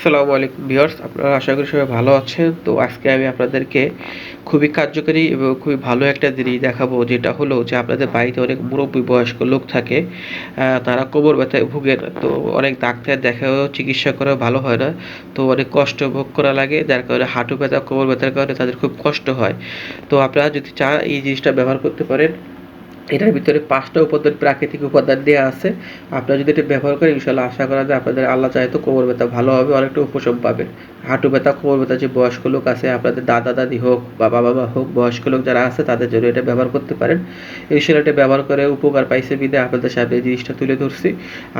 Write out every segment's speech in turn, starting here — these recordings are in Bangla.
আসসালামু আলাইকুম ভিউয়ার্স, আপনারা আশা করি সবাই ভালো আছেন। তো আজকে আমি আপনাদেরকে খুবই কার্যকরী এবং খুবই ভালো একটা জিনিস দেখাবো, যেটা হলো যে আপনাদের বাড়িতে অনেক মুরব্বী বয়স্ক লোক থাকে তারা কোমর ব্যথায় ভুগেন। তো অনেক ডাক্তার দেখাও চিকিৎসা করা ভালো হয় না। তো অনেক কষ্ট ভোগ করা লাগে, যার কারণে হাঁটু ব্যথা, কোমর ব্যথার কারণে তাদের খুব কষ্ট হয়। তো আপনারা যদি চান এই জিনিসটা ব্যবহার করতে পারেন এটার ভিতরে পাঁচটা উপাদান প্রাকৃতিক উপাদান দেওয়া আছে। আপনারা যদি এটা ব্যবহার করেন ইনশাল্লাহ আশা করা যায় আপনাদের আল্লাহ চাহে তো কোমর ব্যথা ভালো হবে, অনেকটা উপশম পাবেন। হাঁটু ব্যথা কোমর ব্যথা, যে বয়স্ক লোক আছে, আপনাদের দাদা, দাদি হোক বাবা মা হোক, বয়স্ক লোক যারা আছে, তাদের জন্য এটা ব্যবহার করতে পারেন। ইনশাল্লাহ এটা ব্যবহার করে উপকার পাইছে বিদে, আপনাদের সামনে এই জিনিসটা তুলে ধরছি।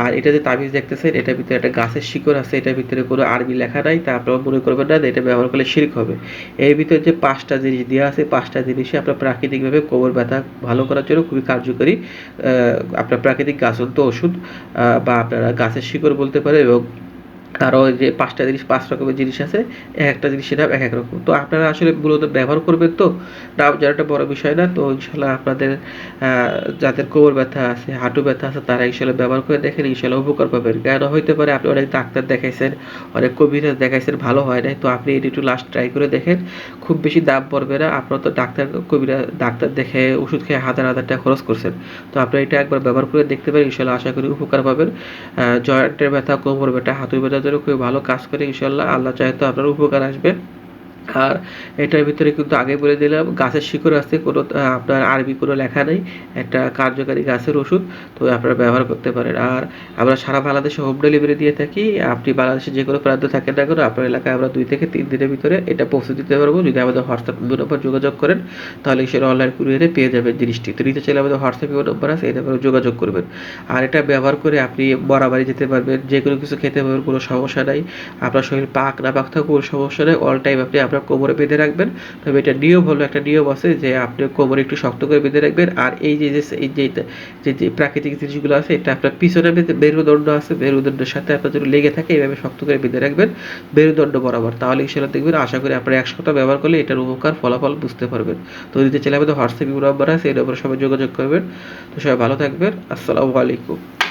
আর এটা যে তাবিজ দেখতেছেন, এটার ভিতরে একটা গাছের শিকড় আছে, এটার ভিতরে কোনো আরবি লেখা নাই, তা আপনারা মনে করবেন না এটা ব্যবহার করলে শিরক হবে। এর ভিতরে যে পাঁচটা জিনিস দেওয়া আছে, পাঁচটা জিনিসই আপনার প্রাকৃতিকভাবে কোমর ব্যথা ভালো করার জন্য খুবই কার্যকরী আপনার প্রাকৃতিক গাছন্ত ওষুধ বা আপনারা গাছের শিকড় বলতে পারেন এবং আরও যে পাঁচটা জিনিস, পাঁচ রকমের জিনিস আছে, এক একটা জিনিসের নাম এক এক রকম। তো আপনারা আসলে মূলত ব্যবহার করবেন তো? নাম জানাটা বড় বিষয় না, তো ইনশাল্লাহ আপনাদের যাদের কোমর ব্যথা আছে, হাঁটু ব্যথা আছে, তারা ইনশাল্লাহ ব্যবহার করে দেখেন, ইনশাল্লাহ উপকার পাবেন। কেন হইতে পারে আপনি অনেক ডাক্তার দেখাইছেন, অনেক কবিরাজ দেখাইছেন, ভালো হয় নাই, তো আপনি এটি একটু লাস্ট ট্রাই করে দেখেন। খুব বেশি দাম পড়বে না, আপনার তো ডাক্তার, কবিরা, ডাক্তার দেখে ওষুধ খেয়ে হাজার হাজার টাকা খরচ করছেন। তো আপনি এটা একবার ব্যবহার করে দেখতে পারেন, ইনশাল্লাহ আশা করি উপকার পাবেন। জয়েন্টের ব্যথা, কোমর ব্যথা, হাঁটুর ব্যথার জন্য খুবই ভালো কাজ করে ইনশাল্লাহ আল্লাহ চাহে তো আপনার উপকার আসবে। আর এটার ভিতরে কিন্তু আগে বলে দিলাম, গাছের শিকড় আছে, কোনো আপনার আরবি কোনো লেখা নেই, একটা কার্যকারী গাছের ওষুধ, তো আপনারা ব্যবহার করতে পারেন। আর আমরা সারা বাংলাদেশে হোম ডেলিভারি দিয়ে থাকি, আপনি বাংলাদেশে যে কোনো প্রান্ত থাকেন না কেন, আপনার এলাকায় আমরা দুই থেকে তিন দিনের ভিতরে এটা পৌঁছে দিতে পারব। যদি আমাদের হোয়াটসঅ্যাপ নম্বর যোগাযোগ করেন, তাহলে সেটা অনলাইন কুরিয়ারে পেয়ে যাবেন জিনিসটি। তো নিতে চাইলে আমাদের হোয়াটসঅ্যাপ নম্বর আছে করে যোগাযোগ করবেন। আর এটা ব্যবহার করে আপনি বরাবাড়ি যেতে পারবেন, যে কোনো কিছু খেতে পারবেন, কোনো সমস্যা নাই। আপনার শরীর পাক না পাক থাকুক, কোনো সমস্যা নেই। অল টাইম আপনি আপনার কোমরে বেঁধে রাখবেন। তবে এটা নিয়ম হলো একটা নিয়ম আছে যে আপনি কোমরে একটু শক্ত করে বেঁধে রাখবেন। আর এই যে যে যে যে প্রাকৃতিক জিনিসগুলো আছে, এটা আপনার পিছনে মেরুদণ্ড আছে। মেরুদণ্ডের সাথে আপনার যদি লেগে থাকে এইভাবে শক্ত করে বেঁধে রাখবেন। মেরুদণ্ড বরাবর। তাহলে সেটা দেখবেন, আশা করি আপনার এক সপ্তাহ ব্যবহার করলে এটার উপকার, ফলাফল বুঝতে পারবেন। তো দিতে চাইলে আমাদের হোয়াটসঅ্যাপ নাম্বার আছে এই নম্বরে সবাই যোগাযোগ করবেন। তো সবাই ভালো থাকবেন। আসসালামু আলাইকুম।